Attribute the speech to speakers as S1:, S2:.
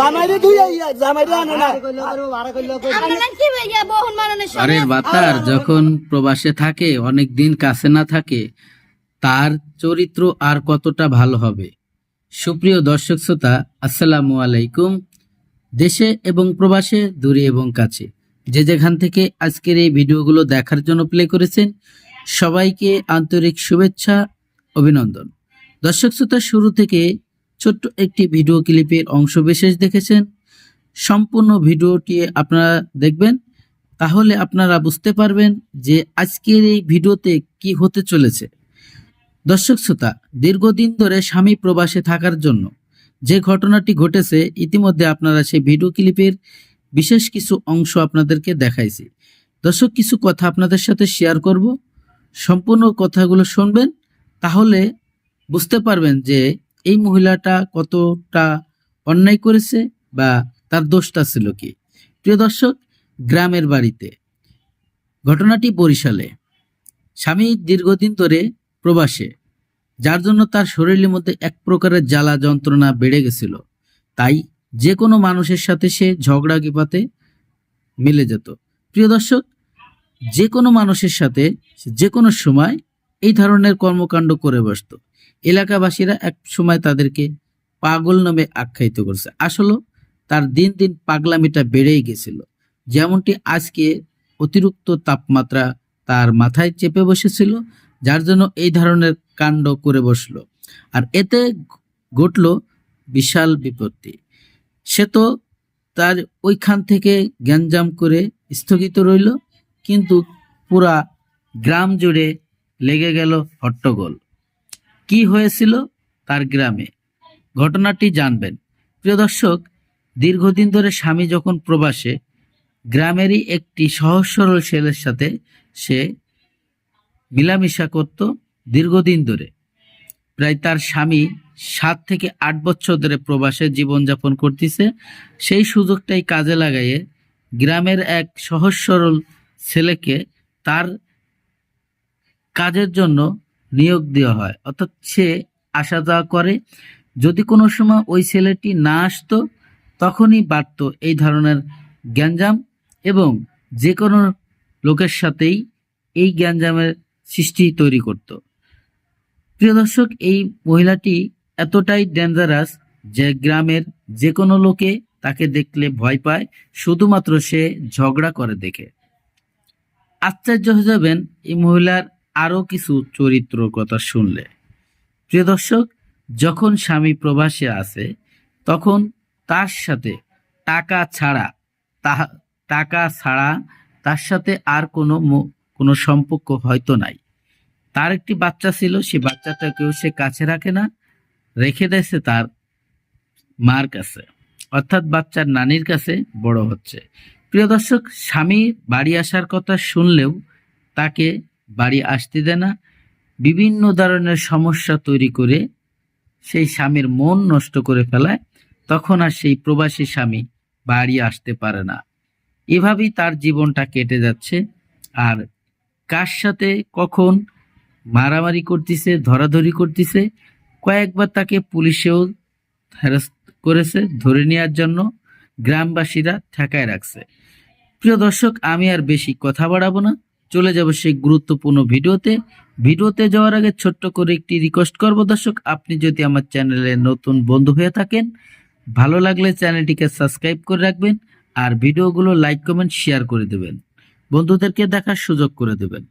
S1: জামাইরে দুই আইয়া জামাইরে আনে না।
S2: আপনারা কি ভাইয়া? বহুন মাননের
S3: আরে বাতার যখন প্রবাসে থাকে অনেক দিন কাছে না থাকে তার চরিত্র আর কতটা ভালো হবে? সুপ্রিয় দর্শক শ্রোতা আসসালামু আলাইকুম। দেশে এবং প্রবাসে দূরে এবং কাছে। যে যেখান থেকে আজকের এই ভিডিওগুলো দেখার জন্য প্লে করেছেন সবাইকে আন্তরিক শুভেচ্ছা অভিনন্দন। দর্শক শ্রোতা শুরু থেকে ছোট্ট একটি ভিডিও ক্লিপের অংশ বিশেষ দেখেছেন। সম্পূর্ণ ভিডিওটি আপনারা দেখবেন। তাহলে আপনারা বুঝতে পারবেন যে আজকের এই ভিডিওতে কি হতে চলেছে। দর্শক শ্রোতা, দীর্ঘদিন ধরে স্বামী প্রবাসে থাকার জন্য যে ঘটনাটি ঘটেছে, ইতিমধ্যে আপনারা সেই ভিডিও ক্লিপের বিশেষ কিছু অংশ আপনাদেরকে দেখাইছি। দর্শক, কিছু কথা আপনাদের সাথে শেয়ার করব। সম্পূর্ণ কথাগুলো শুনবেন। তাহলে বুঝতে পারবেন যে এই মহিলাটা কতটা অন্যায় করেছে বা তার দোষটা ছিল কি? প্রিয় দর্শক, গ্রামের বাড়িতে ঘটনাটি বরিশালে। স্বামী দীর্ঘদিন ধরে প্রবাসে, যার জন্য তার শরীরের মধ্যে এক প্রকারের জ্বালা যন্ত্রণা বেড়ে গেছিল। তাই যে কোনো মানুষের সাথে সে ঝগড়া গিপাতে মিলে যেত। প্রিয় দর্শক যে কোনো মানুষের সাথে যে কোনো সময় এই ধরনের কর্মকাণ্ড করে বসত। এলাকাবাসীরা এক সময় তাদেরকে পাগল নামে আখ্যায়িত করছে। আসলে তার দিন দিন পাগলামিটা বেড়েই গেছিল। যেমনটি আজকে অতিরিক্ত তাপমাত্রা তার মাথায় চেপে বসেছিল, যার জন্য এই ধরনের কাণ্ড করে বসল। আর এতে ঘটল বিশাল বিপত্তি। সে তো তার ওইখান থেকে গ্যাঞ্জাম করে স্থগিত রইল, কিন্তু পুরা গ্রাম জুড়ে লেগে গেল হট্টগোল। কি হয়েছিল তার গ্রামে? ঘটনাটি জানবেন। প্রিয় দর্শক, দীর্ঘদিন ধরে স্বামী যখন প্রবাসে, গ্রামেরই একটি সহজ সরল ছেলের সাথে সে মিলামিশা করত দীর্ঘদিন ধরে। প্রায় তার স্বামী সাত থেকে আট বছর ধরে প্রবাসে জীবনযাপন করতেছে। সেই সুযোগটাই কাজে লাগাইয়ে গ্রামের এক সহজ সরল ছেলেকে তার কাজের জন্য নিয়োগ দেওয়া হয়। অর্থাৎ সে আসা যাওয়া করে। যদি কোনো সময় ওই ছেলেটি না আসতো, তখনই বাড়ত এই ধরনের গ্যাঞ্জাম এবং যে কোনো লোকের সাথেই এই গ্যাঞ্জামের সৃষ্টি তৈরি করত। প্রিয় দর্শক, এই মহিলাটি এতটাই ডেঞ্জারাস যে গ্রামের যে কোনো লোকে তাকে দেখলে ভয় পায়, শুধুমাত্র সে ঝগড়া করে দেখে। আশ্চর্য হয়ে যাবেন, এই মহিলার আরও কিছু চরিত্র কথা শুনলে। প্রিয় দর্শক, যখন স্বামী প্রবাসে আসে তখন তার সাথে টাকা ছাড়া টাকা ছাড়া তার সাথে আর কোনো কোনো সম্পর্ক হয়তো নাই। তার একটি বাচ্চা ছিল, সে বাচ্চাটাকেও সে কাছে রাখে না, রেখে দিয়েছে তার মার কাছে। অর্থাৎ বাচ্চার নানির কাছে বড় হচ্ছে। প্রিয় দর্শক, স্বামী বাড়ি আসার কথা শুনলেও তাকে বাড়ি আসতে দেয় না, বিভিন্ন ধরনের সমস্যা তৈরি করে সেই স্বামীর মন নষ্ট করে ফেলায়, তখন আর সেই প্রবাসী স্বামী বাড়ি আসতে পারে না। এভাবেই তার জীবনটা কেটে যাচ্ছে। আর কার সাথে কখন মারামারি করতেছে, ধরাধরি করতেছে, কয়েকবার তাকে পুলিশেও হ্যারাস করেছে ধরে নেওয়ার জন্য গ্রামবাসীরা ঠেকায় রাখছে। প্রিয় দর্শক, আমি আর বেশি কথা বাড়াবো না। চলে যাব সেই গুরুত্বপূর্ণ ভিডিওতে। ভিডিওতে যাওয়ার আগে ছোট্ট করে একটি রিকোয়েস্ট করব, দর্শক, আপনি যদি আমার চ্যানেলে নতুন বন্ধু হয়ে থাকেন, ভালো লাগলে চ্যানেলটিকে সাবস্ক্রাইব করে রাখবেন আর ভিডিওগুলো লাইক কমেন্ট শেয়ার করে দেবেন। বন্ধুদেরকে দেখার সুযোগ করে দেবেন।